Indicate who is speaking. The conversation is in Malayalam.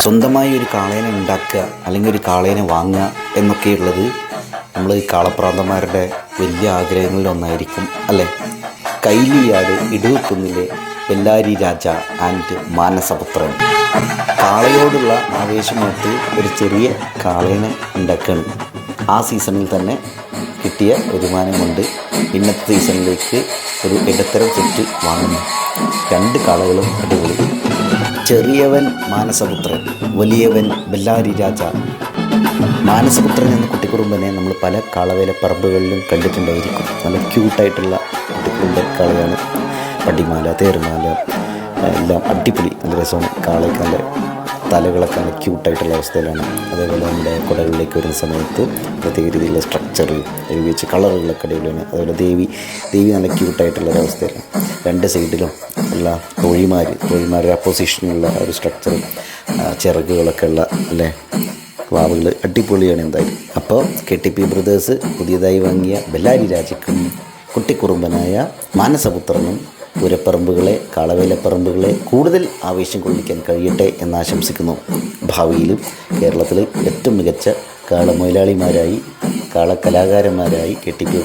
Speaker 1: സ്വന്തമായി ഒരു കാളേനെ ഉണ്ടാക്കുക അല്ലെങ്കിൽ ഒരു കാളേനെ വാങ്ങുക എന്നൊക്കെയുള്ളത് നമ്മൾ ഈ കാളപ്രാന്തന്മാരുടെ വലിയ ആഗ്രഹങ്ങളിൽ ഒന്നായിരിക്കും അല്ലേ? കൈലിയാട് ഇടുവക്കുന്നിലെ ബെല്ലാരി രാജ ആൻഡ് മാനസപുത്രൻ. കാളയോടുള്ള ആവേശമായിട്ട് ഒരു ചെറിയ കാളേനെ ഉണ്ടാക്കുകയാണ്. ആ സീസണിൽ തന്നെ കിട്ടിയ വരുമാനം കൊണ്ട് ഇന്നത്തെ സീസണിലേക്ക് ഒരു ഇടത്തരം സെറ്റ് വാങ്ങുന്നു. രണ്ട് കാളകളും അടിപൊളി. ചെറിയവൻ മാനസപുത്രൻ വലിയവൻ ബെല്ലാരി രാജ. മാനസപുത്രൻ എന്ന കുട്ടിക്കുറുമ്പനെ നമ്മൾ പല കാളവേല പറമ്പുകളിലും കണ്ടിട്ടുണ്ടായിരിക്കും. നല്ല ക്യൂട്ടായിട്ടുള്ള കുട്ടിക്കുറുമ്പൻ കാളയാണ്. പടിമാല തേറുമാല എല്ലാം അടിപൊളി നല്ല രസമാണ്. കാളയ്ക്കാല തലകളൊക്കെ നല്ല ക്യൂട്ടായിട്ടുള്ള അവസ്ഥയിലാണ്. അതേപോലെ നമ്മുടെ കുടകളിലേക്ക് വരുന്ന സമയത്ത് പ്രത്യേക രീതിയിലുള്ള സ്ട്രക്ചർ ഉപയോഗിച്ച് കളറുകളൊക്കെ അടിപൊളിയാണ്. അതുപോലെ ദേവി ദേവി നല്ല ക്യൂട്ടായിട്ടുള്ള അവസ്ഥയിലാണ്. രണ്ട് സൈഡിലും ഉള്ള തൊഴിമാർ തൊഴിമാരുടെ അപ്പോസിഷനുള്ള ഒരു സ്ട്രക്ചർ ചിറകുകളൊക്കെ ഉള്ള അല്ലേ? വാവുകൾ അടിപൊളിയാണ് എന്തായാലും. അപ്പോൾ കെ ടി പി ബ്രദേഴ്സ് പുതിയതായി വാങ്ങിയ ബെല്ലാരി രാജയ്ക്കും കുട്ടിക്കുറുമ്പനായ മാനസപുത്രനും പുരപ്പറമ്പുകളെ കാളവേലപ്പറമ്പുകളെ കൂടുതൽ ആവേശം കൊള്ളിക്കാൻ കഴിയട്ടെ എന്നാശംസിക്കുന്നു ഭാവിയിലും കേരളത്തിലെ ഏറ്റവും മികച്ച കാളമൊയിലാളിമാരായി കാളകലാകാരന്മാരായി കെ ടി പി